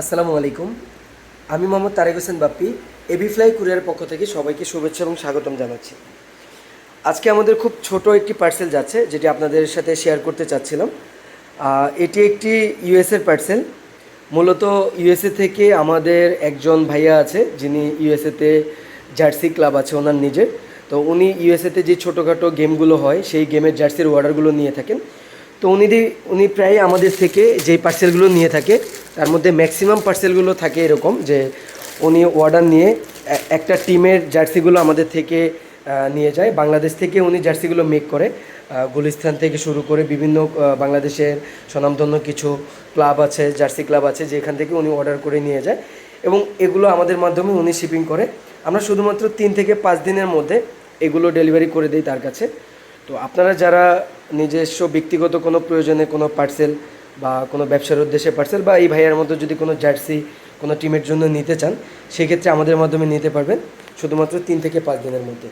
আসসালামু আলাইকুম। আমি Mohammad Tarek Hossain Bappi, AB fly courier পক্ষ থেকে সবাইকে শুভেচ্ছা এবং স্বাগতম জানাচ্ছি। আজকে আমাদের খুব ছোট একটি পার্সেল যাচ্ছে, যেটি আপনাদের সাথে শেয়ার করতে চাচ্ছিলাম। এটি একটি ইউএসএর পার্সেল মূলত ইউএসএ থেকে আমাদের একজন ভাইয়া আছে, যিনি ইউএসএতে জার্সি ক্লাব আছে ওনার নিজের। তো উনি ইউএসএতে যে ছোটোখাটো গেমগুলো হয়, সেই গেমের জার্সির অর্ডারগুলো নিয়ে থাকেন। তো উনি উনি প্রায় আমাদের থেকে যেই পার্সেলগুলো নিয়ে থাকে, তার মধ্যে ম্যাক্সিমাম পার্সেলগুলো থাকে এরকম যে উনি অর্ডার নিয়ে একটা টিমের জার্সিগুলো আমাদের থেকে নিয়ে যায়। বাংলাদেশ থেকে উনি জার্সিগুলো মেক করে গুলিস্তান থেকে শুরু করে বিভিন্ন বাংলাদেশের স্বনামধন্য কিছু ক্লাব আছে, জার্সি ক্লাব আছে, যেখান থেকে উনি অর্ডার করে নিয়ে যায়। এবং এগুলো আমাদের মাধ্যমে উনি শিপিং করে। আমরা শুধুমাত্র তিন থেকে পাঁচ দিনের মধ্যে এগুলো ডেলিভারি করে দিই তার কাছে। তো আপনারা যারা নিজস্ব ব্যক্তিগত কোনো প্রয়োজনে কোনো পার্সেল বা কোনো ব্যবসার উদ্দেশ্যে পার্সেল বা এই ভাইয়ের মধ্যে যদি কোনো জার্সি কোনো টিমের জন্য নিতে চান, সেক্ষেত্রে আমাদের মাধ্যমে নিতে পারবেন, শুধুমাত্র তিন থেকে পাঁচ দিনের মধ্যে।